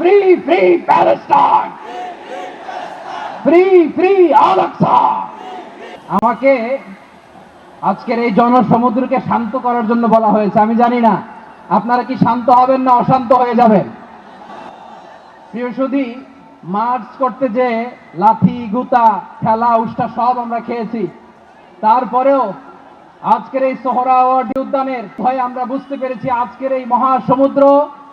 Free free Palestine free free Al Aqsa আমাকে আজকের এই জনসমুদ্রকে শান্ত করার জন্য বলা হয়েছে। আমি জানি না, আপনারা কি শান্ত হবেন না অশান্ত হয়ে যাবেন? প্রিয় মার্চ করতে যে লাথি, গুতা, খেলা, উষ্টা সব আমরা খেয়েছি, তারপরেও আজকের এই সোহরাওয়ার্দী উদ্যানের ভয়ে আমরা বুঝতে পেরেছি আজকের এই মহাসমুদ্র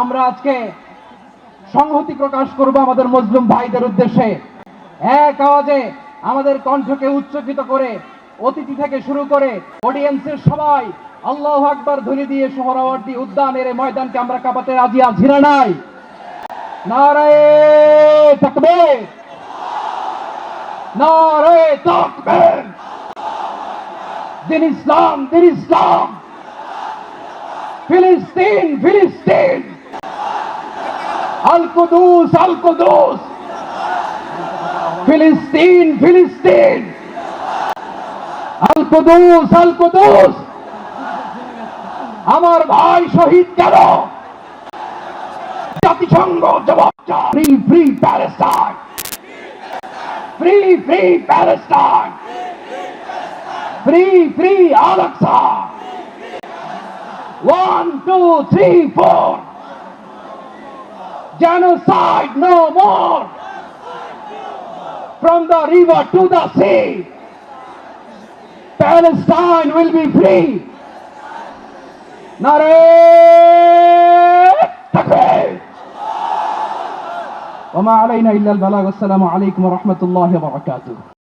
আমরা আজকে সংহতি প্রকাশ করব আমাদের মজলুম ভাইদের উদ্দেশ্যে। এক আওয়াজে আমাদের কণ্ঠকে উচ্চকিত করে, অতিথি থেকে শুরু করে অডিয়েন্সের সবাই আল্লাহ আকবার ধ্বনি দিয়ে সোহরাওয়ার্দী উদ্যানের ময়দানকে আমরা কাঁপাতে রাজি আছি না নাই? ফিলিস্তিন ফিলিস্তিন! আল কুদুস আল কুদুস ফিলিস্তিন ফিলিস্তিন। আল কুদুস আল কুদুস আমার ভাই শহীদ কেন? জাতিসংঘ জবাব free free Palestine. Free free Palestine. Free free Al Aqsa. One, two, three, four. Genocide no more! From the river to the sea, Palestine will be free! নারে তাকবীর ওয়া মা আলাইনা ইল্লাল বালাগ আসসালামু আলাইকুম ওয়া রাহমাতুল্লাহি ওয়া বারাকাতুহু